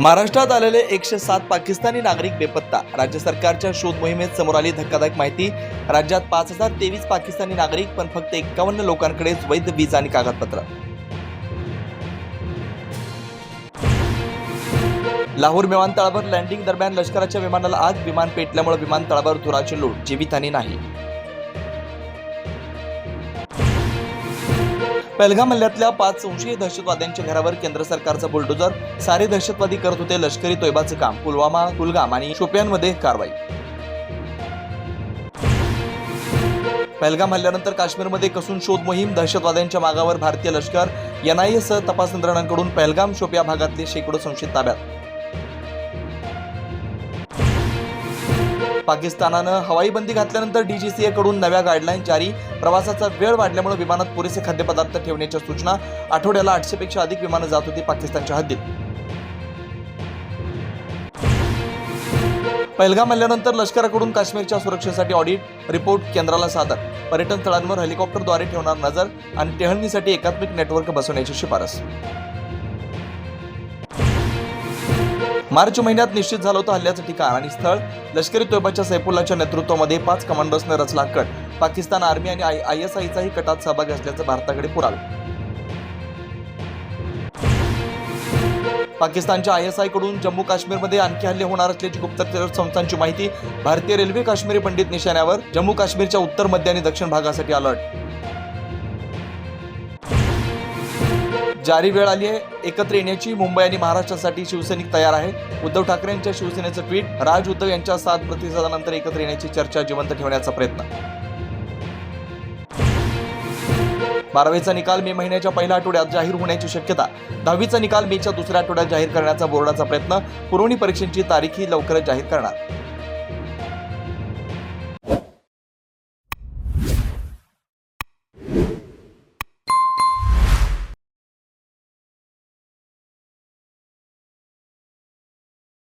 महाराष्ट्रात आलेले एकशे सात पाकिस्तानी नागरिक बेपत्ता. राज्य सरकारच्या शोध मोहिमेत समोर आली धक्कादायक माहिती. राज्यात पाच हजार तेवीस पाकिस्तानी नागरिक पण फक्त एक्कावन्न लोकांकडेच वैध वीज आणि कागदपत्र. लाहोर विमानतळावर लँडिंग दरम्यान लष्कराच्या विमानाला आग विमान पेटल्यामुळे विमानतळावर धुराची लूट जीवितहानी नाही. पहलगाम हल्ल्यातल्या पाच संशयित दहशतवाद्यांच्या घरावर केंद्र सरकारचं बुलडोजर. सारे दहशतवादी करत होते लष्करी तोयबाचं काम. पुलवामा कुलगाम आणि शोपियानमध्ये कारवाई. पहलगाम हल्ल्यानंतर काश्मीरमध्ये कसून शोध मोहीम दहशतवाद्यांच्या मागावर भारतीय लष्कर एनआयएसह तपास यंत्रणांकडून पहलगाम शोपिया भागातले शेकडो संशयित ताब्यात. पाकिस्तानानं हवाई बंदी घातल्यानंतर डीजीसीए कडून नव्या गाईडलाईन जारी. प्रवासाचा वेळ वाढल्यामुळे विमानात पुरेसे खाद्यपदार्थ ठेवण्याच्या सूचना. आठवड्याला आठशे पेक्षा अधिक विमानं जात होती पाकिस्तानच्या हद्दीत. पहलगाम हल्ल्यानंतर लष्कराकडून काश्मीरच्या सुरक्षेसाठी ऑडिट रिपोर्ट केंद्राला सादर. पर्यटन स्थळांवर हेलिकॉप्टरद्वारे ठेवणार नजर आणि टेहळणीसाठी एकात्मिक नेटवर्क बसवण्याची शिफारस. मार्च महिन्यात निश्चित झालं होतं हल्ल्याचं ठिकाण आणि स्थळ. लष्करी तोयबाच्या सैफुल्लाच्या नेतृत्वामध्ये पाच कमांडर्सने रचला कट पाकिस्तान आर्मी आणि आय आय एस आयचाही कटात सहभाग असल्याचं भारताकडे पुरावे. पाकिस्तानच्या आय एस आयकडून जम्मू काश्मीरमध्ये आणखी हल्ले होणार असल्याची गुप्तचर संस्थांची माहिती. भारतीय रेल्वे काश्मीरी पंडित निशाण्यावर. जम्मू काश्मीरच्या उत्तर मध्य आणि दक्षिण भागासाठी अलर्ट. जारी वेळ आली आहे. एकत्र येण्याची मुंबई आणि महाराष्ट्रासाठी शिवसैनिक तयार आहे उद्धव ठाकरेंच्या शिवसेनेचं ट्विट राज उद्धव यांच्या सात प्रतिसादानंतर एकत्र येण्याची चर्चा जिवंत ठेवण्याचा प्रयत्न. बारावीचा निकाल मे महिन्याच्या पहिल्या आठवड्यात जाहीर होण्याची शक्यता. दहावीचा निकाल मेच्या दुसऱ्या आठवड्यात जाहीर करण्याचा बोर्डाचा प्रयत्न. पुरवणी परीक्षेची तारीखही लवकरच जाहीर करणार.